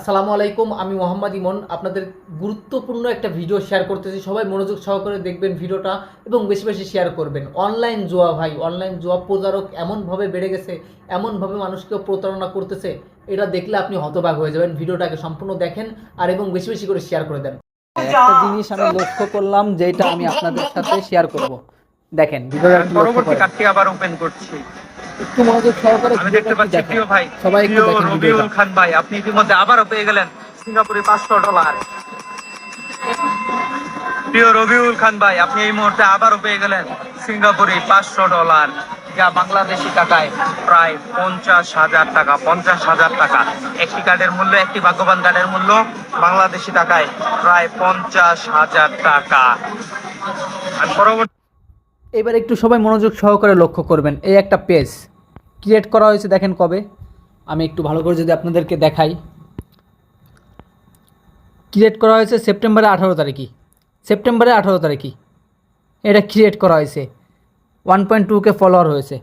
আসসালামু আলাইকুম আমি মোহাম্মদ ইমন। আপনাদের গুরুত্বপূর্ণ একটা ভিডিও শেয়ার করতেছি। সবাই মনোযোগ সহকারে দেখবেন ভিডিওটা এবং বেশি বেশি শেয়ার করবেন। অনলাইন জুয়া ভাই অনলাইন জুয়া প্রতারক এমনভাবে বেড়ে গেছে এমনভাবে মানুষকে প্রতারণা করতেছে এটা দেখলে আপনি হতবাক হয়ে যাবেন। ভিডিওটাকে সম্পূর্ণ দেখেন আর এবং বেশি বেশি করে শেয়ার করে দেন। একটা জিনিস আমি লক্ষ্য করলাম যেটা আমি আপনাদের সাথে শেয়ার করব। দেখেন ভিডিওটা পরবর্তী। কার্ডটি আবার ওপেন করছি। একটু মনোযোগ সহকারে আমি দেখতে পাচ্ছি প্রিয় ভাই সবাই একটু দেখেন রবিউল খান ভাই আপনি ইতিমধ্যে আবারও পেয়ে গেলেন সিঙ্গাপুরে পাঁচশো ডলার। প্রিয় রবিউল খান ভাই আপনি এই মুহূর্তে আবারও পেয়ে গেলেন সিঙ্গাপুরে পাঁচশো ডলার। যা বাংলাদেশি টাকায় প্রায় পঞ্চাশ হাজার টাকা পঞ্চাশ হাজার টাকা। একটি কার্ডের মূল্য একটি ভাগ্যবান কার্ডের মূল্য বাংলাদেশি টাকায় প্রায় পঞ্চাশ হাজার টাকা। আর পরবর্তী এবার একটু সবাই মনোযোগ সহকারে লক্ষ্য করবেন। এই একটা পেজ ক্রিয়েট করা হয়েছে, দেখেন কবে? আমি একটু ভালো করে যদি আপনাদেরকে দেখাই। ক্রিয়েট করা হয়েছে সেপ্টেম্বরে আঠারো তারিখই। সেপ্টেম্বরে আঠারো তারিখই। এটা ক্রিয়েট করা হয়েছে। ওয়ান পয়েন্ট টুকে ফলোয়ার হয়েছে।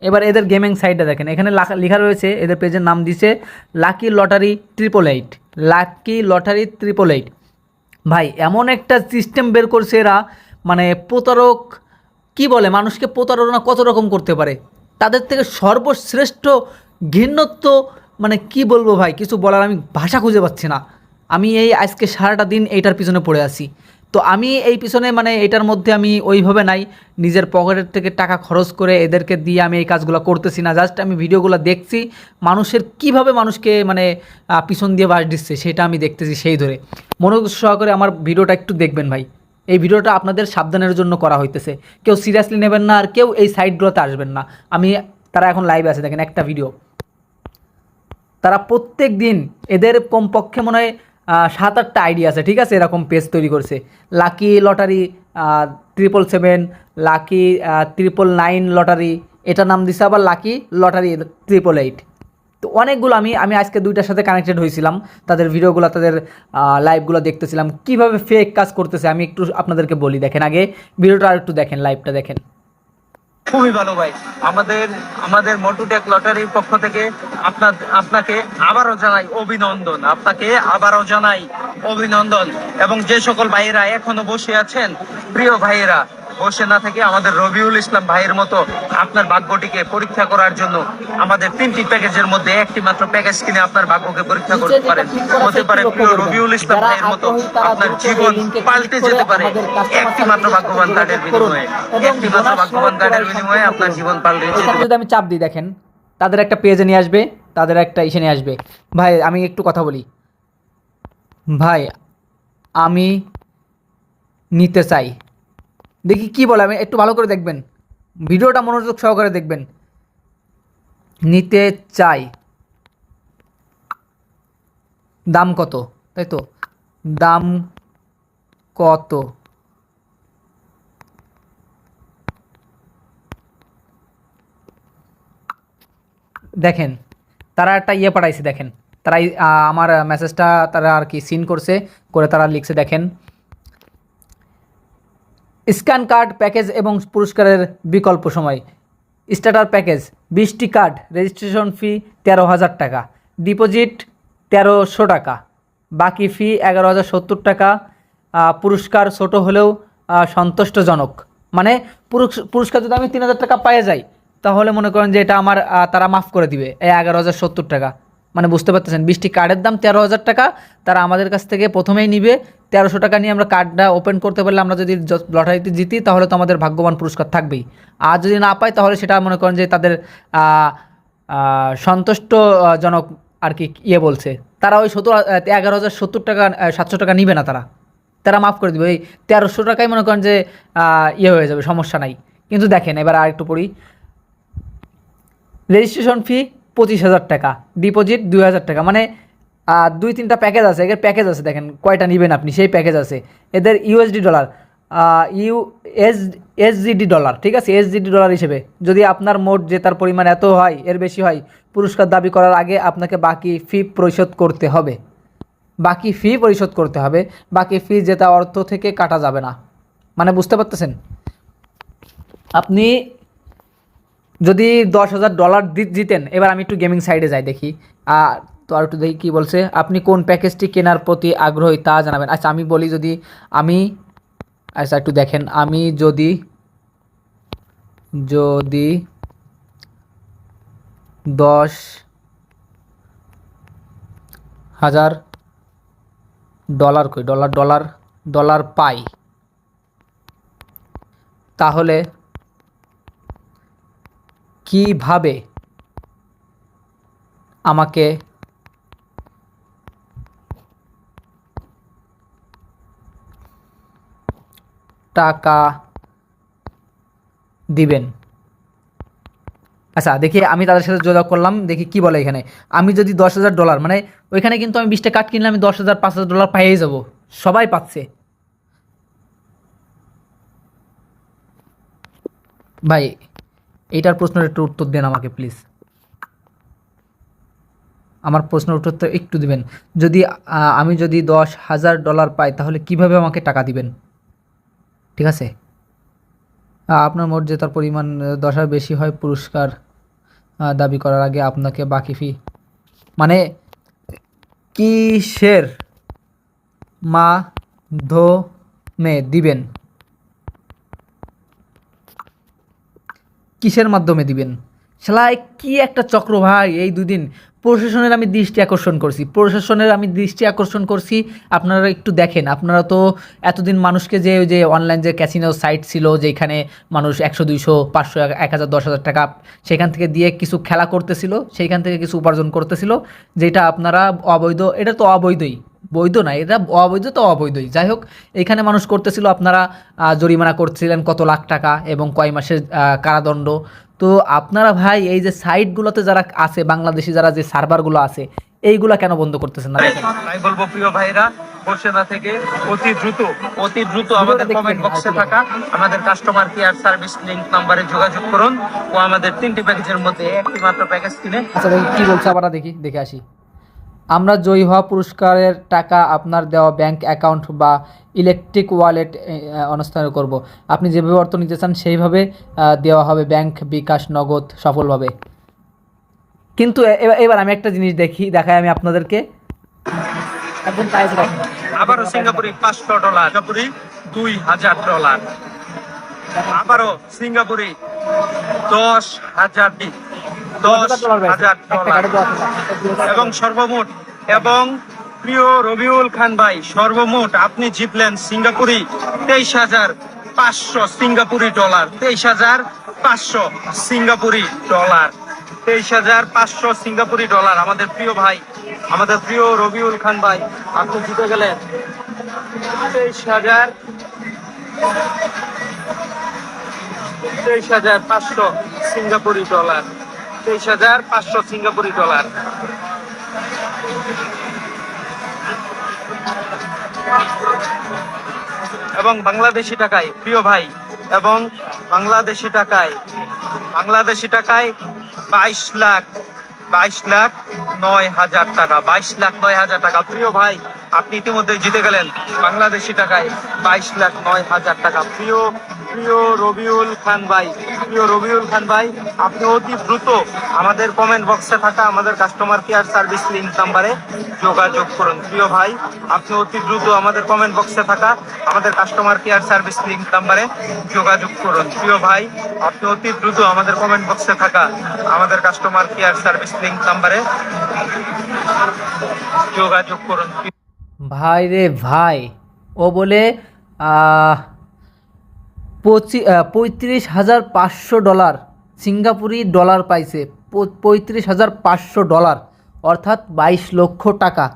এবার এদের গেমিং সাইটটা দেখেন। এখানে লাখা- রয়েছে, এদের পেজের নাম দিছে lucky lottery triple eight lucky lottery triple eight ভাই, এমন একটা সিস্টেম বের করছে এরা মানে প্রতারক কি বলে, মানুষকে প্রতারণা কত রকম করতে পারে? তাদের থেকে সর্বশ্রেষ্ঠ ঘৃণত্ব মানে কি বলব ভাই, কিছু বলার আমি ভাষা খুঁজে পাচ্ছি না। আমি এই আজকে সারাটা দিন এইটার পিছনে পড়ে আছি। তো আমি এই পিছনে মানে এটার মধ্যে আমি ওইভাবে নাই। নিজের পকেটের থেকে টাকা খরচ করে এদেরকে দিয়ে আমি এই কাজগুলো করতেছি না। জাস্ট আমি ভিডিওগুলো দেখছি, মানুষের কীভাবে মানুষকে মানে পিছন দিয়ে বাস দিচ্ছে, সেটা আমি দেখতেছি সেই ধরে। মনোযোগ সহকারে আমার ভিডিওটা একটু দেখবেন ভাই। এই ভিডিওটা আপনাদের সাবধানের জন্য করা হইতেছে। কেউ সিরিয়াসলি নেবেন না আর কেউ এই সাইটগুলোতে আসবেন না। আমি, তারা এখন লাইভে আছে, দেখেন একটা ভিডিও তারা প্রত্যেক দিন এদের কমপক্ষে মনে হয় সাত আটটা আইডি আছে, ঠিক আছে? এরকম পেজ তৈরি করছে। Lucky lottery triple seven lucky triple nine lottery এটা নাম দিছে আবার লাকি লটারি ট্রিপল এইট তো অনেকগুলো আমি আমি আজকে দুইটার সাথে কানেক্টেড হয়েছিলাম তাদের ভিডিওগুলো, তাদের লাইভগুলো দেখতেছিলাম। কীভাবে ফেক কাজ করতেছে, আমি একটু আপনাদেরকে বলি। দেখেন আগে ভিডিওটা আর একটু দেখেন লাইভটা দেখেন। খুবই ভালো ভাই। আমাদের আমাদের মোটুটেক লটারির পক্ষ থেকে আপনার আপনাকে আবারও জানাই অভিনন্দন। আপনাকে আবারও জানাই অভিনন্দন। এবং যে সকল ভাইয়েরা এখনও বসে আছেন, প্রিয় ভাইয়েরা বসে না থেকে আমাদের রবিউল ইসলাম ভাইয়ের মতো আপনার ভাগ্যটিকে পরীক্ষা করার জন্য আমাদের তিনটি প্যাকেজের মধ্যে একটি মাত্র প্যাকেজ কিনে আপনার ভাগ্যকে পরীক্ষা করতে পারেন। হতে পারে প্রিয় রবিউল ইসলাম ভাইয়ের মতো আপনার জীবন পাল্টে যেতে পারে। একটি মাত্র ভাগ্যবান কার্ডের বিনিময়ে একটি মাত্র ভাগ্যবান কার্ডের বিনিময়ে আপনার জীবন পাল্টে যেতে যদি আমি চাপ দিই দেখেন তাদের একটা পেজে নিয়ে আসবে তাদের একটা ইসে নিয়ে আসবে। ভাই আমি একটু কথা বলি। ভাই আমি নিতে চাই। দেখি কি বলে, আমি একটু ভালো করে দেখবেন। ভিডিওটা মনোযোগ সহকারে দেখবেন। নিতে চাই। দাম কত? তাই তো? দাম কত? দেখেন, তারা একটা ইয়ে পাঠাইছে, দেখেন। তারা আমার মেসেজটা তারা আর কি সিন করছে, করে তারা লিখছে, দেখেন। স্ক্যান কার্ড, প্যাকেজ এবং পুরস্কারের বিকল্প সময়। স্টার্টার প্যাকেজ, বিশটি কার্ড, রেজিস্ট্রেশন ফি তেরো হাজার টাকা, ডিপোজিট তেরোশো টাকা, বাকি ফি এগারো হাজার সত্তর টাকা পুরস্কার ছোট হলেও সন্তুষ্টজনক। মানে পুরস্কার যদি আমি তিন হাজার টাকা পায়ে যাই, তাহলে মনে করেন যে এটা আমার তারা মাফ করে দিবে, এই এগারো হাজার সত্তর টাকা। মানে বুঝতে পারতেছেন বিশটি কার্ডের দাম তেরো হাজার টাকা, তারা আমাদের কাছ থেকে প্রথমেই নিবে। তেরোশো টাকা নিয়ে আমরা কার্ডটা ওপেন করতে পারলে আমরা যদি লটারিতে জিতি, তাহলে তো আমাদের ভাগ্যবান পুরস্কার থাকবেই। আর যদি না পাই, তাহলে সেটা মনে করেন যে তাদের সন্তুষ্টজনক আর কি ইয়ে বলছে। তারা ওই সত্তর এগারো হাজার সত্তর টাকা সাতশো টাকা নিবে না তারা। তারা মাফ করে দিবে, ওই তেরোশো টাকাই মনে করেন যে ইয়ে হয়ে যাবে, সমস্যা নাই। কিন্তু দেখেন, এবার আর একটু পড়ি। রেজিস্ট্রেশন ফি পঁচিশ হাজার টাকা ডিপোজিট দুই হাজার টাকা। মানে দুই, তিনটা প্যাকেজ আছে, এদের প্যাকেজ আছে, দেখেন কয়টা নেবেন আপনি, সেই প্যাকেজ আছে। এদের USD dollar U S SGD dollar ঠিক আছে? এসজিডি ডলার হিসেবে। যদি আপনার মোট জেতার পরিমাণ এত হয়, এর বেশি হয়, পুরস্কার দাবি করার আগে আপনাকে বাকি ফি পরিশোধ করতে হবে। বাকি ফি পরিশোধ করতে হবে। বাকি ফি জেতা অর্থ থেকে কাটা যাবে না। মানে বুঝতে পারতেছেন? আপনি যদি দশ হাজার ডলার জিতেন এবার আমি একটু গেমিং সাইডে যাই দেখি। তো আর একটু দেখি কী বলছে, আপনি কোন প্যাকেজটি কেনার প্রতি আগ্রহী তা জানাবেন। আচ্ছা আমি বলি যদি আমি আচ্ছা একটু দেখেন, আমি যদি যদি দশ হাজার ডলার কই? ডলার ডলার ডলার পাই, তাহলে কীভাবে আমাকে টাকা দিবেন? আচ্ছা দেখি আমি তাদের সাথে যোগাযোগ করলাম, দেখি কি বলে এখানে। আমি যদি দশ হাজার ডলার মানে ওইখানে কিন্তু আমি বিশটা কাঠ কিনলে আমি দশ হাজার, পাঁচ হাজার ডলার পাইয়ে যাব। সবাই পাচ্ছে। ভাই এইটার প্রশ্নের একটু উত্তর দেন আমাকে প্লিজ আমার প্রশ্নের উত্তর তো একটু দিবেন। যদি আমি যদি দশ হাজার ডলার পাই, তাহলে কীভাবে আমাকে টাকা দিবেন? ঠিক আছে? আপনার মোট জেতার পরিমাণ দশ হাজার বেশি হয় পুরস্কার দাবি করার আগে আপনাকে বাকি ফি মানে কিসের মাধ্যমে দিবেন? কিসের মাধ্যমে দিবেন? শালায়, কি একটা চক্র ভাই এই দুদিন? প্রশাসনের আমি দৃষ্টি আকর্ষণ করছি। প্রশাসনের আমি দৃষ্টি আকর্ষণ করছি। আপনারা একটু দেখেন, আপনারা তো এতদিন মানুষকে যে যে অনলাইন যে ক্যাসিনো সাইট ছিল, যেখানে মানুষ একশো, দুইশো, পাঁচশো, এক হাজার, দশ হাজার টাকা সেখান থেকে দিয়ে কিছু খেলা করতেছিল, সেইখান থেকে কিছু উপার্জন করতেছিল, যেটা আপনারা অবৈধ, এটা তো অবৈধই। বৈধ না এটা অবৈধ তো অবৈধই। যাই হোক এখানে মানুষ করতেছিল আপনারা জরিমানা করছিলেন কত লাখ টাকা এবং কয় মাসের কারাদণ্ড। তো আপনারা ভাই এই যে সাইটগুলোতে যারা আছে বাংলাদেশি যারা যে সার্ভারগুলো আছে এইগুলা কেন বন্ধ করতেছেন না? বলব প্রিয় ভাইরা বসে না থেকে অতি দ্রুত অতি দ্রুত আমাদের কমেন্ট বক্সে। থাকা আমাদের কাস্টমার কেয়ার সার্ভিস লিংক নাম্বারে যোগাযোগ করুন। ও আমাদের তিনটি প্যাকেজের মধ্যে একটি মাত্র প্যাকেজ কিনে আচ্ছা কী বলছে আবার দেখি দেখে আসি। আমরা জয়ী হওয়া পুরস্কারের টাকা আপনার দেওয়া ব্যাংক অ্যাকাউন্ট বা ইলেকট্রিক ওয়ালেট অনস্থান করব। আপনি যেভাবে অর্থ নিতে চান সেইভাবে দেওয়া হবে ব্যাংক বিকাশ নগদ সফলভাবে। কিন্তু এবার- আমি একটা জিনিস দেখি দেখাই আমি আপনাদেরকে। প্রাইস আবারও সিঙ্গাপুরি পাঁচশো ডলার। সিঙ্গাপুরি দুই হাজার ডলার। আবারও সিঙ্গাপুরি দশ হাজার দশ হাজার। এবং সর্বমোট এবং প্রিয় রবিউল খান ভাই সর্বমোট আপনি জিতলেন সিঙ্গাপুরি তেইশ হাজার পাঁচশো সিঙ্গাপুরি ডলার তেইশ হাজার পাঁচশো সিঙ্গাপুরি ডলার তেইশ হাজার পাঁচশো সিঙ্গাপুরি ডলার আমাদের প্রিয় ভাই আমাদের প্রিয় রবিউল খান ভাই আপনি জিতে গেলেন। তেইশ হাজার তেইশ হাজার পাঁচশো সিঙ্গাপুরি ডলার তেইশ হাজার পাঁচশো সিঙ্গাপুরি ডলার। এবং বাংলাদেশি টাকায়, প্রিয় ভাই, এবং বাংলাদেশি টাকায় বাংলাদেশি টাকায় বাইশ লাখ বাইশ লাখ নয় হাজার টাকা, বাইশ লাখ নয় হাজার টাকা। প্রিয় ভাই আপনি ইতিমধ্যে জিতে গেলেন বাংলাদেশি টাকায় বাইশ লাখ নয় হাজার টাকা। প্রিয় প্রিয় রবিউল খান ভাই, প্রিয় রবিউল খান ভাই, আপনি অতি দ্রুত আমাদের কমেন্ট বক্সে থাকা আমাদের কাস্টমার কেয়ার সার্ভিস লিঙ্ক নাম্বারে যোগাযোগ করুন। প্রিয় ভাই, আপনি অতি দ্রুত আমাদের কমেন্ট বক্সে থাকা আমাদের কাস্টমার কেয়ার সার্ভিস লিঙ্ক নাম্বারে যোগাযোগ করুন। প্রিয় ভাই, আপনি অতি দ্রুত আমাদের কমেন্ট বক্সে থাকা আমাদের কাস্টমার কেয়ার সার্ভিস লিঙ্ক নাম্বারে যোগাযোগ করুন। ভাই রে ভাই। ও বলে পঁচি পঁয়ত্রিশ হাজার পাঁচশো ডলার, সিঙ্গাপুরি ডলার পাইছে পঁয়ত্রিশ হাজার পাঁচশো ডলার, অর্থাৎ বাইশ লক্ষ টাকা।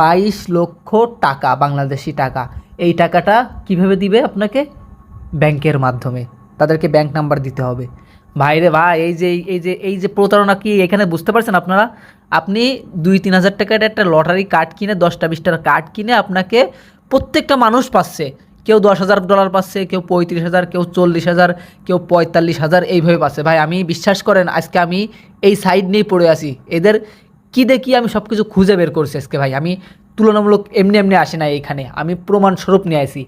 বাইশ লক্ষ টাকা, বাংলাদেশি টাকা। এই টাকাটা কীভাবে দিবে আপনাকে? ব্যাংকের মাধ্যমে। তাদেরকে ব্যাংক নাম্বার দিতে হবে। ভাই রে ভাই, এই যে এই যে এই যে প্রতারণা কি এখানে বুঝতে পারছেন আপনারা? আপনি দুই তিন হাজার টাকার একটা লটারি কার্ড কিনে, দশটা বিশটার কার্ড কিনে আপনাকে প্রত্যেকটা মানুষ পাচ্ছে। কেউ দশ হাজার ডলার পাচ্ছে, কেউ পঁয়ত্রিশ হাজার, কেউ চল্লিশ হাজার, কেউ পঁয়তাল্লিশ হাজার, এইভাবে পাচ্ছে। ভাই, আমি বিশ্বাস করেন, আজকে আমি এই সাইড নিয়েই পড়ে আছি। এদের কী দেখি আমি সব কিছু খুঁজে বের করছি আজকে, ভাই। আমি তুলনামূলক এমনি এমনি আসি না এইখানে আমি প্রমাণস্বরূপ নিয়ে আসি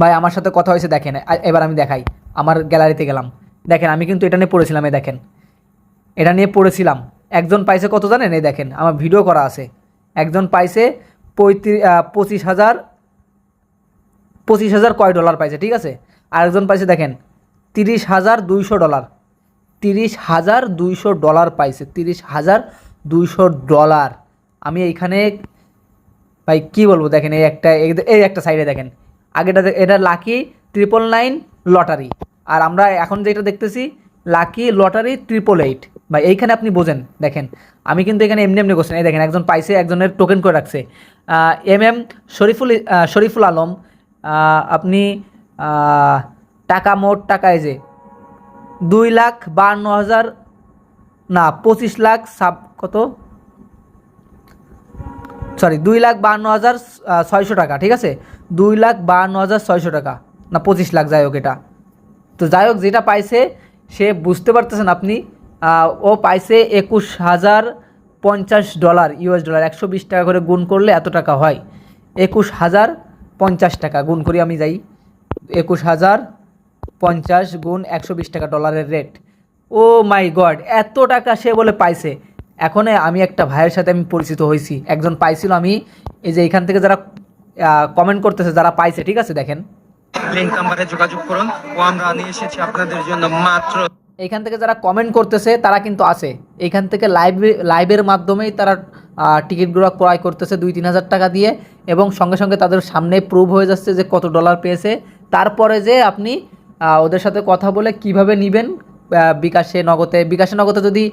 ভাই, আমার সাথে কথা হয়েছে, দেখেন। এবার আমি দেখাই। আমার গ্যালারিতে গেলাম। দেখেন, আমি কিন্তু এটা নিয়ে পড়েছিলাম, এই দেখেন। এটা নিয়ে পড়েছিলাম। একজন পাইছে কত জানেন? এই দেখেন, আমার ভিডিও করা আছে। একজন পাইছে পঁয়ত্রিশ পঁচিশ হাজার পঁচিশ হাজার কয় ডলার পাইছে, ঠিক আছে? আরেকজন পাইছে, দেখেন, তিরিশ হাজার দুইশো ডলার। তিরিশ হাজার দুইশো ডলার পাইছে, তিরিশ হাজার দুইশো ডলার। আমি এইখানে, ভাই, কি বলব, দেখেন, এই একটা, এই- একটা সাইডে দেখেন। আগেটা, এটা লাকি ট্রিপল নাইন লটারি আর আমরা এখন যেটা দেখতেছি, লাকি লটারি ট্রিপল এইট ভাই, এইখানে আপনি বোঝেন, দেখেন। আমি কিন্তু এখানে এমনি এমনি করছেন এই দেখেন, একজন পাইছে, একজনের টোকেন করে রাখছে। এম এম শরীফুল শরীফুল আলম আপনি টাকা মোট টাকায় যে, দুই লাখ বান্ন হাজার, না, পঁচিশ লাখ সাব, কত? সরি দুই লাখ বাহান্ন হাজার ছয়শো টাকা, ঠিক আছে? দুই লাখ বাহান্ন হাজার, ছয়শো টাকা, না, পঁচিশ লাখ, যাই হোক এটা। তো যাই হোক, যেটা পাইছে, সে বুঝতে পারতেছেন আপনি ও পাইছে একুশ হাজার পঞ্চাশ ডলার, ইউএস ডলার, একশো বিশ টাকা করে গুণ করলে এত টাকা হয়। একুশ হাজার পঞ্চাশ টাকা, গুণ করি আমি যাই। একুশ হাজার পঞ্চাশ গুণ একশো বিশ টাকা ডলারের রেট ও মাই গড, এত টাকা সে বলে পাইছে। এখন আমি একটা ভাইয়ের সাথে আমি পরিচিত হয়েছি। একজন পাইছিল আমি, এই যে এখান থেকে যারা কমেন্ট করতেছে, যারা পাইছে, ঠিক আছে, দেখেন। লিঙ্ক নাম্বারে যোগাযোগ করুন। ও আমরা নিয়ে এসেছি আপনাদের জন্য মাত্র এইখান থেকে যারা কমেন্ট করতেছে, তারা কিন্তু আছে। এইখান থেকে লাইভ লাইভের মাধ্যমেই তারা টিকিটগুলো ক্রয় করতেছে দুই তিন হাজার টাকা দিয়ে এবং সঙ্গে সঙ্গে তাদের সামনে প্রুভ হয়ে যাচ্ছে যে কত ডলার পেয়েছে। তারপরে যে আপনি ওদের সাথে কথা বলে কীভাবে নেবেন বিকাশে, নগদে। বিকাশে, নগদে যদি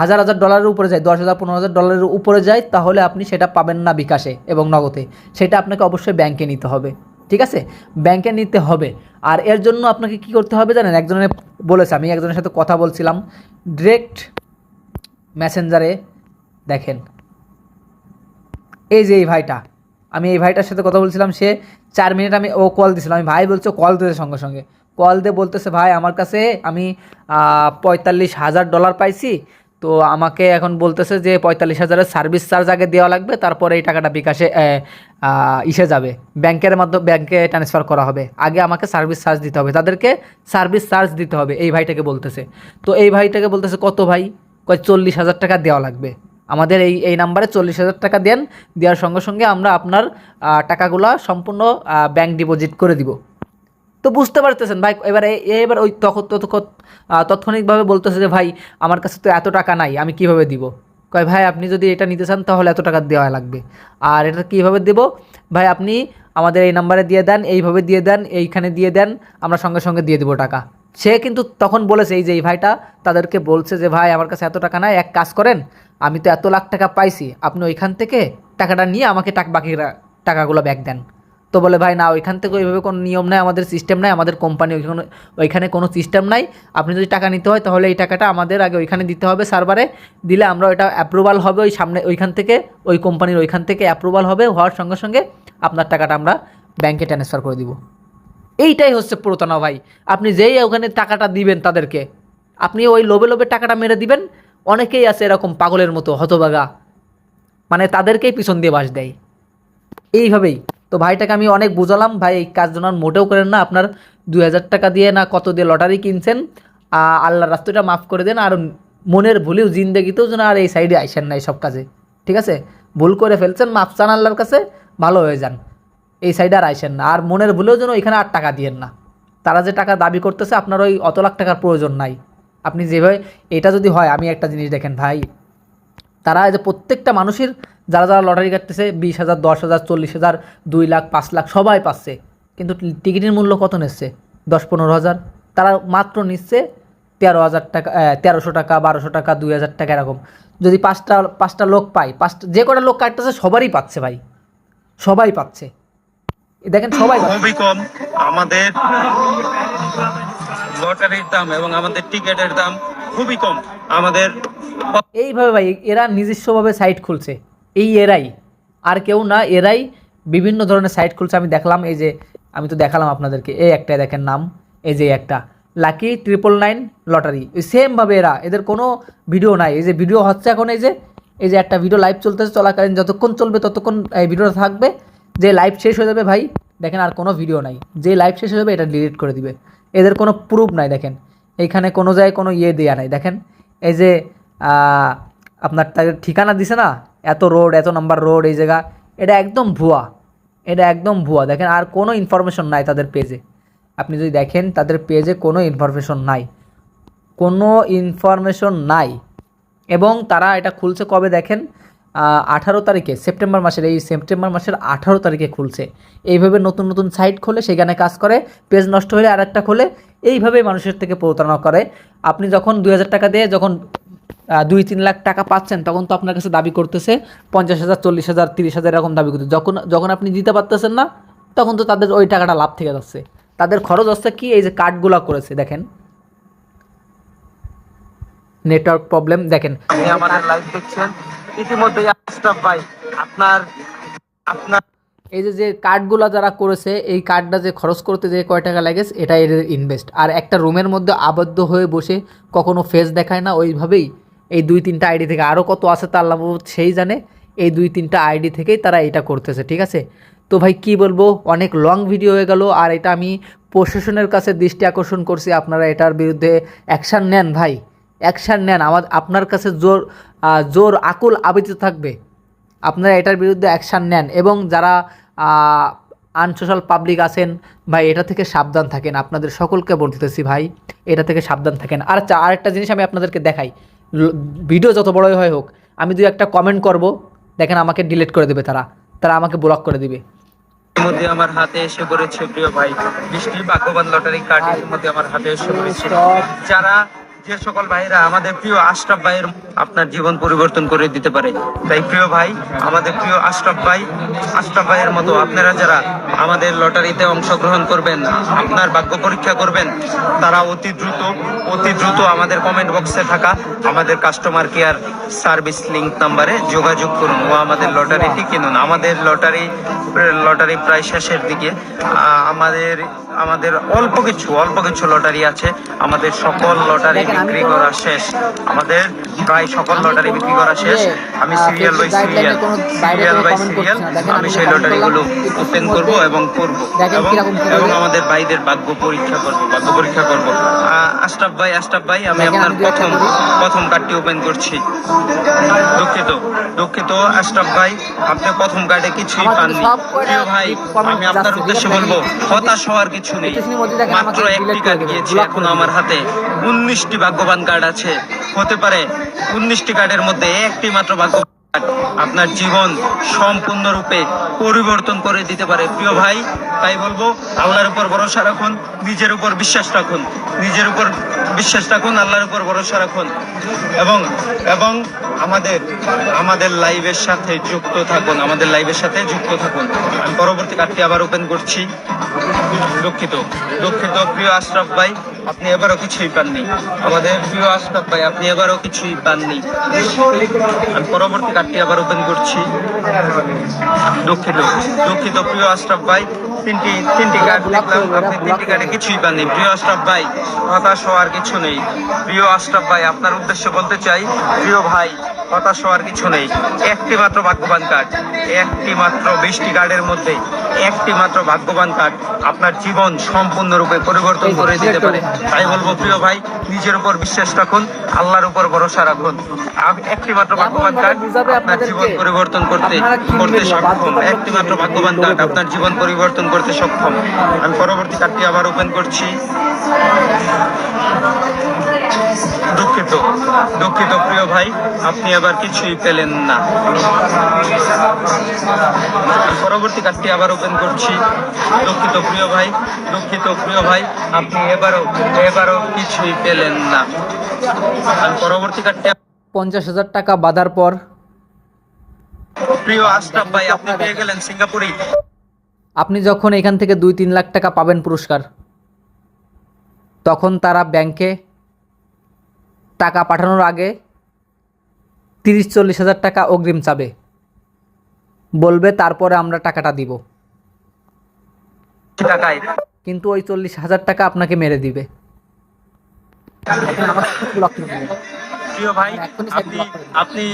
হাজার হাজার ডলারের উপরে যায়, দশ হাজার, পনেরো হাজার ডলারের উপরে যায়, তাহলে আপনি সেটা পাবেন না বিকাশে এবং নগদে। সেটা আপনাকে অবশ্যই ব্যাংকে নিতে হবে। ঠিক আছে? ব্যাংকে নিতে হবে। আর এর জন্য আপনাকে কি করতে হবে জানেন? একজনের বলেছে, আমি একজনের সাথে কথা বলছিলাম। ডিরেক্ট মেসেঞ্জারে দেখেন। এই যে এই ভাইটা, আমি এই ভাইটার সাথে কথা বলছিলাম, সে চার মিনিট আমি ও কল দিয়েছিলাম আমি ভাই বলছে কল দিতে সঙ্গে সঙ্গে। কল দিয়ে বলতেছে, ভাই, আমার কাছে আমি পঁয়তাল্লিশ হাজার ডলার পাইছি। তো আমাকে এখন বলতেছে যে পঁয়তাল্লিশ হাজারের সার্ভিস চার্জ আগে দেওয়া লাগবে, তারপরে এই টাকাটা বিকাশে ইসে যাবে। ব্যাংকের মাধ্যমে, ব্যাংকে ট্রান্সফার করা হবে। আগে আমাকে সার্ভিস চার্জ দিতে হবে। তাদেরকে সার্ভিস চার্জ দিতে হবে, এই ভাইটাকে বলতেছে। তো এই ভাইটাকে বলতেছে, কত ভাই? কয়, চল্লিশ হাজার টাকা দেওয়া লাগবে। আমাদের এই এই নাম্বারে চল্লিশ হাজার টাকা দেন, দেওয়ার সঙ্গে সঙ্গে আমরা আপনার টাকাগুলো সম্পূর্ণ ব্যাংক ডিপোজিট করে দিব। তো বুঝতে পারতেছেন, ভাই, এবারে, এবার ওই তাৎক্ষণিকভাবে বলতেছে যে, ভাই, আমার কাছে তো এত টাকা নাই, আমি কীভাবে দিব? কয়, ভাই, আপনি যদি এটা নিতে চান, তাহলে এত টাকা দেওয়া লাগবে। আর এটা কীভাবে দেব? ভাই, আপনি আমাদের এই নাম্বারে দিয়ে দেন, এইভাবে দিয়ে দেন, এইখানে দিয়ে দেন, আমরা সঙ্গে সঙ্গে দিয়ে দেবো টাকা। সে কিন্তু তখন বলেছে, এই যে, এই ভাইটা তাদেরকে বলছে যে, ভাই, আমার কাছে এত টাকা নাই, এক কাজ করেন, আমি তো এত লাখ টাকা পাইছি, আপনি ওইখান থেকে টাকাটা নিয়ে আমাকে টাকা বাকি টাকাগুলো ব্যাক দেন। তো বলে, ভাই, না, ওইখান থেকে ওইভাবে কোনো নিয়ম নাই, আমাদের সিস্টেম নাই, আমাদের কোম্পানি ওইখানে ওইখানে কোনো সিস্টেম নাই। আপনি যদি টাকা নিতে হয়, তাহলে এই টাকাটা আমাদের আগে ওইখানে দিতে হবে সার্ভারে দিলে আমরা ওইটা অ্যাপ্রুভাল হবে ওই সামনে, ওইখান থেকে, ওই কোম্পানির ওইখান থেকে অ্যাপ্রুভাল হবে, হওয়ার সঙ্গে সঙ্গে আপনার টাকাটা আমরা ব্যাংকে ট্রান্সফার করে দিব। এইটাই হচ্ছে প্রতারণা ভাই। আপনি যেই ওখানে টাকাটা দিবেন তাদেরকে, আপনি ওই লোভে লোভে টাকাটা মেরে দিবেন। অনেকেই আছে এরকম পাগলের মতো হতবাগা মানে তাদেরকেই পিছন দিয়ে বাস দেয়। এইভাবেই। তো ভাইটাকে আমি অনেক বুঝালাম, ভাই, এই কাজ যেন আর মোটেও করেন না, আপনার দুই হাজার টাকা দিয়ে না কত দিয়ে লটারি কিনছেন আল্লাহর রাস্তাটা মাফ করে দেন, আর মনের ভুলেও জিন্দেগিতেও যেন আর এই সাইডে আইসেন না সব কাজে, ঠিক আছে? ভুল করে ফেলছেন, মাফ চান আল্লাহর কাছে, ভালো হয়ে যান, এই সাইডে আর আইসেন না, আর মনের ভুলেও যেন এখানে আর টাকা দিয়েন না, তারা যে টাকা দাবি করতেছে, আপনার ওই অত লাখ টাকার প্রয়োজন নাই, আপনি যেভাবে, এটা যদি হয়, আমি একটা জিনিস দেখেন, ভাই তারা যে প্রত্যেকটা মানুষের, যারা যারা লটারি কাটতেছে, বিশ হাজার, দশ হাজার, চল্লিশ হাজার, দুই লাখ, পাঁচ লাখ, সবাই পাচ্ছে। কিন্তু টিকিটের মূল্য কত নিচ্ছে? দশ, পনেরো হাজার। তারা মাত্র নিচ্ছে তেরো হাজার টাকা তেরোশো টাকা, বারোশো টাকা, দুই হাজার টাকা, এরকম। যদি পাঁচটা পাঁচটা লোক পায়, পাঁচটা, যে কটা লোক কাটতেছে, সবারই পাচ্ছে ভাই। সবাই পাচ্ছে। দেখেন, সবাই খুবই কম। আমাদের লটারির দাম এবং আমাদের টিকিটের দাম খুবই কম। আমাদের এইভাবে ভাই, এরা নিজস্বভাবে সাইট খুলছে। এই এরাই। আর কেউ না, এরাই বিভিন্ন ধরনের সাইট খুলছে। আমি দেখলাম, এই যে, আমি তো দেখালাম আপনাদেরকে, এই একটা দেখেন নাম, এই যে একটা। লাকি ট্রিপল নাইন লটারি সেমভাবে এরা, এদের কোনো ভিডিও নাই। এই যে ভিডিও হচ্ছে এখন, এই যে এই যে একটা ভিডিও লাইভ চলতেছে, চলাকালীন যতক্ষণ চলবে, ততক্ষণ এই ভিডিওটা থাকবে। যে লাইভ শেষ হয়ে যাবে, ভাই, দেখেন আর কোনো ভিডিও নাই। যে লাইভ শেষ হয়ে যাবে, এটা ডিলিট করে দিবে। এদের কোনো প্রুফ নাই, দেখেন। এইখানে কোনো জায়গায় কোনো ইয়ে দেওয়া নাই। দেখেন, এই যে আপনার তাদের ঠিকানা দিছে না, এত রোড, এত নাম্বার রোড, এই জায়গা, এটা একদম ভুয়া। এটা একদম ভুয়া। দেখেন, আর কোনো ইনফরমেশন নাই তাদের পেজে আপনি যদি দেখেন, তাদের পেজে কোনো ইনফরমেশন নাই। কোনো ইনফরমেশন নাই। এবং তারা এটা খুলছে কবে দেখেন? আঠারো তারিখে, সেপ্টেম্বর মাসের, এই সেপ্টেম্বর মাসের আঠারো তারিখে খুলছে। এইভাবে নতুন নতুন সাইট খোলে, সেখানে কাজ করে পেজ নষ্ট হলে আর একটা খোলে এইভাবে মানুষের থেকে প্রতারণা করে। আপনি যখন দুই হাজার টাকা দিয়ে যখন দুই তিন লাখ টাকা পাচ্ছেন, তখন তো আপনার কাছে দাবি করতেছে, পঞ্চাশ হাজার, চল্লিশ হাজার, তিরিশ হাজার এরকম দাবি করতে যখন যখন আপনি দিতে পারতেছেন না, তখন তো তাদের ওই টাকাটা লাভ থেকে যাচ্ছে। তাদের খরচ হচ্ছে কি, এই যে কার্ডগুলো করেছে, দেখেন। নেটওয়ার্ক প্রবলেম দেখেন। আমাদের লাইভ দেখছেন। ইতিমধ্যে আশরাফ ভাই, আপনার আপনার এই যে যে কার্ডগুলো যারা করেছে, এই কার্ডটা যে খরচ করতে যে কয় টাকা লাগে এটা এর ইনভেস্ট আর একটা রুমের মধ্যে আবদ্ধ হয়ে বসে কখনো ফেস দেখায় না, ওইভাবেই এই দুই তিনটা আইডি থেকে। আরও কত আছে তার লাভ সেই জানে, এই দুই তিনটা আইডি থেকেই তারা এটা করতেছে, ঠিক আছে? তো ভাই, কি বলব, অনেক লং ভিডিও হয়ে গেল, আর এটা আমি প্রশাসনের কাছে দৃষ্টি আকর্ষণ করছি, আপনারা এটার বিরুদ্ধে অ্যাকশান নেন ভাই। অ্যাকশান নেন। আমার আপনার কাছে জোর জোর আকুল আবেদিত থাকবে। আপনারা এটার বিরুদ্ধে অ্যাকশান নেন এবং যারা আনসোশ্যাল পাবলিক আছেন ভাই এটা থেকে সাবধান থাকেন। আপনাদের সকলকে বলতেছি ভাই এটা থেকে সাবধান থাকেন। আর চা- আরেকটা জিনিস আমি আপনাদেরকে দেখাই। ভিডিও যত বড়ই হয় হোক আমি দুই একটা কমেন্ট করব। দেখেন আমাকে ডিলিট করে দেবে তারা। তারা আমাকে ব্লক করে দিবে। ইতিমধ্যে আমার হাতে এসে পড়েছে প্রিয় ভাই। বৃষ্টি ভাগ্যবান লটারি কার্ড ইতিমধ্যে আমার হাতে এসে পড়েছে। যারা যে সকল ভাইরা আমাদের প্রিয় আশরাফ ভাইয়ের আপনার জীবন পরিবর্তন করে দিতে পারে। তাই প্রিয় ভাই, আমাদের প্রিয় আশরাফ ভাই, আশরাফ ভাইয়ের মতো আপনারা যারা আমাদের লটারিতে অংশগ্রহণ করবেন, আপনার ভাগ্য পরীক্ষা করবেন, তারা অতি দ্রুত অতি দ্রুত আমাদের কমেন্ট বক্সে থাকা আমাদের কাস্টমার কেয়ার সার্ভিস লিঙ্ক নাম্বারে যোগাযোগ করুন। ও আমাদের লটারিটি কিনুন। আমাদের লটারি লটারি প্রায় শেষের দিকে। আমাদের আমাদের অল্প কিছু অল্প কিছু লটারি আছে। আমাদের সকল লটারি বিক্রি করা শেষ। আমাদের প্রায় সকল লটারি বিক্রি করা শেষ। আমি serial by serial serial by serial আমি সেই লটারিগুলো ওপেন করব এবং করব। এবং আমাদের ভাইদের ভাগ্য পরীক্ষা করব ভাগ্য পরীক্ষা করব। আশরাফ ভাই আশরাফ ভাই আমি আপনার প্রথম প্রথম কার্ডটি ওপেন করছি। দুঃখিত দুঃখিত আশরাফ ভাই আপনি প্রথম কার্ডে কিছুই পাননি। ভাই আমি আপনার উদ্দেশ্যে বলব হতাশ হওয়ার কিছু নেই। মাত্র একটি কার্ড গিয়েছে এখন আমার হাতে। উনিশটি ভাগ্যবান কার্ড আছে। হতে পারে উনিশটি কার্ডের মধ্যে একটি মাত্র ভাগ্য আপনার জীবন সম্পূর্ণরূপে পরিবর্তন করে দিতে পারে। প্রিয় ভাই, তাই বলব, আল্লাহর উপর ভরসা রাখুন, নিজের উপর বিশ্বাস রাখুন, নিজের উপর বিশ্বাস রাখুন, আল্লাহর উপর ভরসা রাখুন এবং এবং আমাদের আমাদের লাইভের সাথে যুক্ত থাকুন, আমাদের লাইভের সাথে যুক্ত থাকুন। আমি পরবর্তী কার্ডটি আবার ওপেন করছি। দুঃখিত। দুঃখিত, প্রিয় আশরাফ ভাই, আপনি এবারও কিছুই পাননি। আমাদের প্রিয় আশরাফ ভাই, আপনি এবারও কিছুই পাননি। আমি পরবর্তী কার্ডটি আবার ওপেন করছি। দুঃখিত দুঃখিত, প্রিয় আশরাফ ভাই। তিনটি তিনটি কার্ড দেখলাম। আপনি তিনটি কার্ডে কিছুই পাননি। প্রিয় আশরাফ ভাই হতাশ হওয়ার কিছু নেই। প্রিয় আশরাফ ভাই আপনার উদ্দেশ্যে বলতে চাই প্রিয় ভাই হতাশ হওয়ার কিছু নেই। একটি মাত্র ভাগ্যবান কার্ড একটি মাত্র বিশটি কার্ডের মধ্যে একটি মাত্র ভাগ্যবান কার্ড আপনার জীবন সম্পূর্ণরূপে পরিবর্তন করে দিতে পারে। তাই বলব প্রিয় ভাই নিজের উপর বিশ্বাস রাখুন আল্লাহর উপর ভরসা রাখুন। আব- একটি মাত্র ভাগ্যবান কার্ড আপনার জীবন পরিবর্তন করতে করতে সক্ষম। বাধ্যতামূলক একটি মাত্র ভাগ্যবান কার্ড আপনার জীবন পরিবর্তন করতে সক্ষম। আমি পরবর্তী কার্ডটি আবার ওপেন করছি। দুঃখিত দুঃখিত প্রিয় ভাই আপনি আবার কিছুই পেলেন না। পরবর্তী কার্ডটি আবার ওপেন করছি। দুঃখিত প্রিয় ভাই দুঃখিত প্রিয় ভাই আপনি এবারও এবারও কিছুই পেলেন না। পরবর্তী কার্ডটি পঞ্চাশ হাজার টাকা বাঁধার পর প্রিয় আশরাফ ভাই আপনি পেয়ে গেলেন সিঙ্গাপুরি আপনি যখন এখান থেকে দুই তিন লাখ টাকা পাবেন পুরস্কার তখন তারা ব্যাংকে টাকা পাঠানোর আগে তিরিশ চল্লিশ হাজার টাকা অগ্রিম চাবে। বলবে তারপরে আমরা টাকাটা দিব। টাকায়? কিন্তু ওই চল্লিশ হাজার টাকা আপনাকে মেরে দিবে। প্রিয় ভাই আপনি। আপনি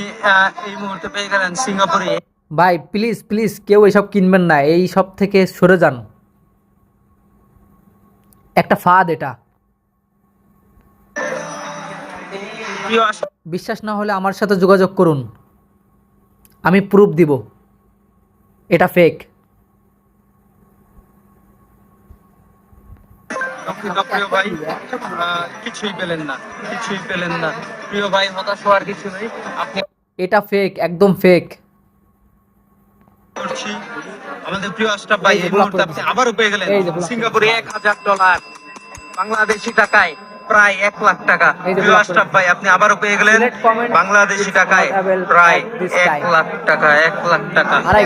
এই মুহূর্তে পেয়ে গেলেন সিঙ্গাপুরে। ভাই প্লিজ প্লিজ কেউ এইসব কিনবেন না এই সব থেকে সরে যান। একটা ফাঁদ এটা। বিশ্বাস না হলে আমার সাথে যোগাযোগ করুন। আমি প্রুফ দিব। এটা ফেক প্রিয় ভাই কিছুই পেলেন না কিছুই পেলেন না। প্রিয় ভাই হতাশ হওয়ার কিছু নেই। আপনি এটা ফেক একদম ফেক করছি। আমাদের প্রিয় আশরাফ ভাই এই মুহূর্তে আপনি দিয়েছে। আবারও পেয়ে গেলেন সিঙ্গাপুরে এক হাজার ডলার বাংলাদেশি টাকায়। প্রায় এক লাখ টাকা। প্রিয় আশরাফ ভাই আপনি আবারও পেয়ে গেলেন। বাংলাদেশি টাকায় প্রায় এক লাখ টাকা এক লাখ টাকা। মানে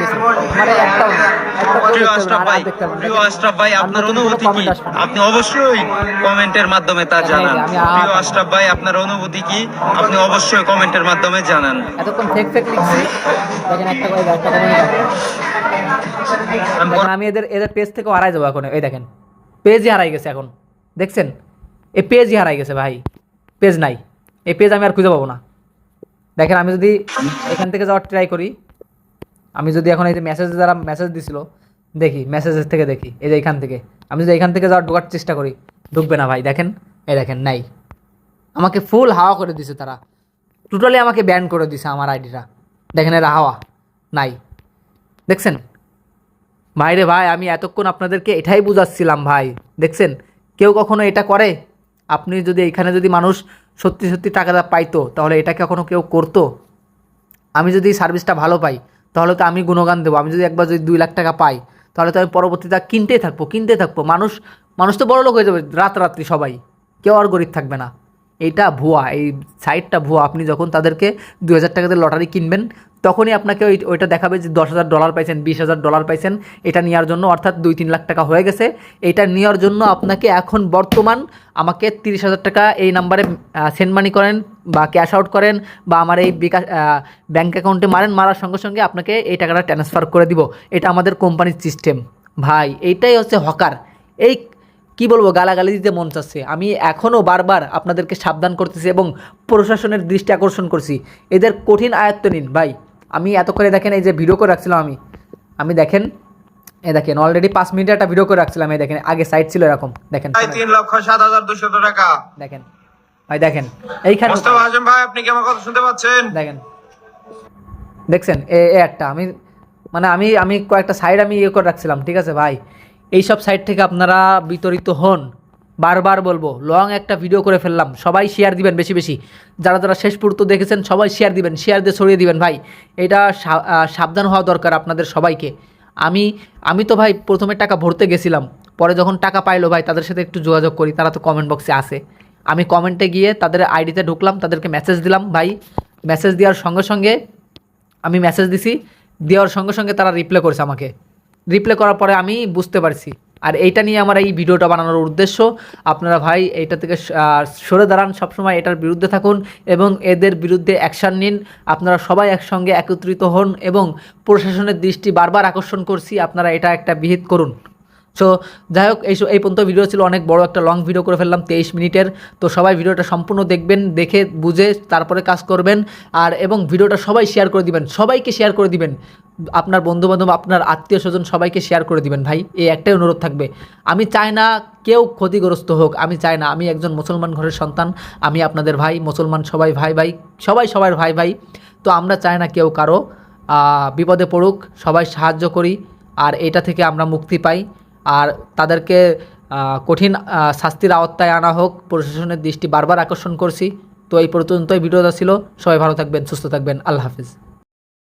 প্রিয় আশরাফ ভাই আর দেখতে পারবেন। না। প্রিয় আশরাফ ভাই আপনার অনুভূতি কি। আপনি অবশ্যই কমেন্টের মাধ্যমে তা জানান। আমি প্রিয় আশরাফ ভাই আপনার অনুভূতি কি? আপনি অবশ্যই কমেন্টের মাধ্যমে জানান। এতক্ষণ ফেক ফেক লিখছি। দেখেন একটা করে একটা comment আমি এদের এদের পেজ থেকেও হারাই যাব এখন এই দেখেন পেজই হারাই গেছে এখন। দেখছেন? এই পেজই হারাই গেছে ভাই। পেজ নাই। এই পেজ আমি আর খুঁজে পাবো না। দেখেন আমি যদি এখান থেকে যাওয়ার ট্রাই করি, আমি যদি এখন এই যে মেসেজ যারা মেসেজ দিছিল, দেখি মেসেজের থেকে দেখি, এই যে এখান থেকে। আমি যদি এখান থেকে যাওয়ার ঢোকার চেষ্টা করি, ঢুকবে না ভাই, দেখেন, এই দেখেন, নাই। আমাকে ফুল হাওয়া করে দিছে তারা। টোটালি আমাকে ব্যান করে দিছে আমার আইডিটা দেখেন এরা হাওয়া, নাই। দেখছেন? ভাইরে ভাই, আমি এতক্ষণ আপনাদেরকে এটাই বুঝাচ্ছিলাম ভাই। দেখছেন? কেউ কখনো এটা করে? আপনি যদি এখানে যদি মানুষ সত্যি সত্যি টাকাটা পাইতো, তাহলে এটা কখনো কেউ করতো? আমি যদি সার্ভিসটা ভালো পাই, তাহলে তো আমি গুণগান দেবো। আমি যদি একবার যদি দুই লাখ টাকা পাই, তাহলে তো আমি পরবর্তীতে কিনতেই থাকব কিনতে থাকব। মানুষ মানুষ তো বড় লোক হয়ে যাবে রাতারাত্রি সবাই। কেউ আর গরিব থাকবে না। এইটা ভুয়া, এই সাইটটা ভুয়া। আপনি যখন তাদেরকে দু হাজার টাকাতে লটারি কিনবেন তখনই আপনাকে ওই ওইটা দেখাবে যে দশ হাজার ডলার পাইছেন, বিশ হাজার ডলার পাইছেন, এটা নেওয়ার জন্য অর্থাৎ দুই তিন লাখ টাকা হয়ে গেছে। এটা নেওয়ার জন্য আপনাকে এখন বর্তমান আমাকে তিরিশ হাজার টাকা এই নাম্বারে সেন্ড মানি করেন বা ক্যাশ আউট করেন বা আমার এই বিকাশ ব্যাঙ্ক অ্যাকাউন্টে মারেন, মারার সঙ্গে সঙ্গে আপনাকে এই টাকাটা ট্রান্সফার করে দিব। এটা আমাদের কোম্পানির সিস্টেম ভাই, এইটাই হচ্ছে হকার। এই কি বলব, গালাগালি দিতে মন চাচ্ছে। আমি এখনও বারবার আপনাদেরকে সাবধান করতেছি এবং প্রশাসনের দৃষ্টি আকর্ষণ করছি। এদের কঠিন আয়ত্ত নিন, ভাই। আমি এত করে দেখেন এই যে ভিডিও করে রাখছিলাম আমি। আমি দেখেন এ দেখেন অলরেডি পাঁচ মিনিটের একটা ভিডিও করে রাখছিলাম এই দেখেন আগে সাইট ছিল এরকম দেখেন। তিন লক্ষ সাত হাজার দুশো টাকা। দেখেন ভাই দেখেন এইখানে মোস্তফা হাজম ভাই আপনি কি আমার কথা শুনতে পাচ্ছেন? দেখেন দেখছেন এ এ একটা আমি মানে আমি আমি কয়েকটা সাইড আমি ইয়ে করে রাখছিলাম ঠিক আছে ভাই? এইসব সাইড থেকে আপনারা বিতরিত হন। বারবার বলব লং একটা ভিডিও করে ফেললাম, সবাই শেয়ার দিবেন বেশি বেশি। যারা যারা শেষ পর্যন্ত দেখেছেন, সবাই শেয়ার দিবেন শেয়ার দিয়ে ছড়িয়ে দিবেন, ভাই। এটা সাবধান হওয়া দরকার আপনাদের সবাইকে। আমি আমি তো ভাই প্রথমে টাকা ভরতে গেছিলাম, পরে যখন টাকা পাইলো ভাই, তাদের সাথে একটু যোগাযোগ করি, তারা তো কমেন্ট বক্সে আসে আমি কমেন্টে গিয়ে তাদের আইডিতে ঢুকলাম, তাদেরকে মেসেজ দিলাম, ভাই। মেসেজ দেওয়ার সঙ্গে সঙ্গে আমি মেসেজ দিছি, দেওয়ার সঙ্গে সঙ্গে তারা রিপ্লাই করেছে আমাকে। রিপ্লাই করার পরে আমি বুঝতে পারছি আর এইটা নিয়ে আমার এই ভিডিওটা বানানোর উদ্দেশ্য, আপনারা ভাই এইটা থেকে সরে দাঁড়ান, সবসময় এটার বিরুদ্ধে থাকুন এবং এদের বিরুদ্ধে অ্যাকশান নিন। আপনারা সবাই একসঙ্গে একত্রিত হন এবং প্রশাসনের দৃষ্টি বারবার আকর্ষণ করছি, আপনারা এটা একটা বিহিত করুন। সো যাই হোক এই এই পর্যন্ত ভিডিও ছিল অনেক বড় একটা লং ভিডিও করে ফেললাম, তেইশ মিনিটের। তো সবাই ভিডিওটা সম্পূর্ণ দেখবেন, দেখে, বুঝে, তারপরে কাজ করবেন। আর, এবং ভিডিওটা সবাই শেয়ার করে দিবেন, সবাইকে শেয়ার করে দিবেন। আপনার বন্ধুবান্ধব, আপনার আত্মীয় স্বজন সবাইকে শেয়ার করে দিবেন, ভাই। এই একটাই অনুরোধ থাকবে। আমি চাই না কেউ ক্ষতিগ্রস্ত হোক, আমি চাই না। আমি একজন মুসলমান ঘরের সন্তান, আমি আপনাদের ভাই, মুসলমান সবাই, ভাই ভাই, সবাই সবার ভাই ভাই। তো আমরা চাই না কেউ কারও বিপদে পড়ুক, সবাই সাহায্য করি, আর এটা থেকে আমরা মুক্তি পাই। আর তাদেরকে কঠিন শাস্তির আওতায় আনা হোক। প্রশাসনের দৃষ্টি বারবার আকর্ষণ করছি। তো এই পর্যন্তই ভিডিওটা ছিল। সবাই ভালো থাকবেন, সুস্থ থাকবেন। আল্লাহ হাফিজ।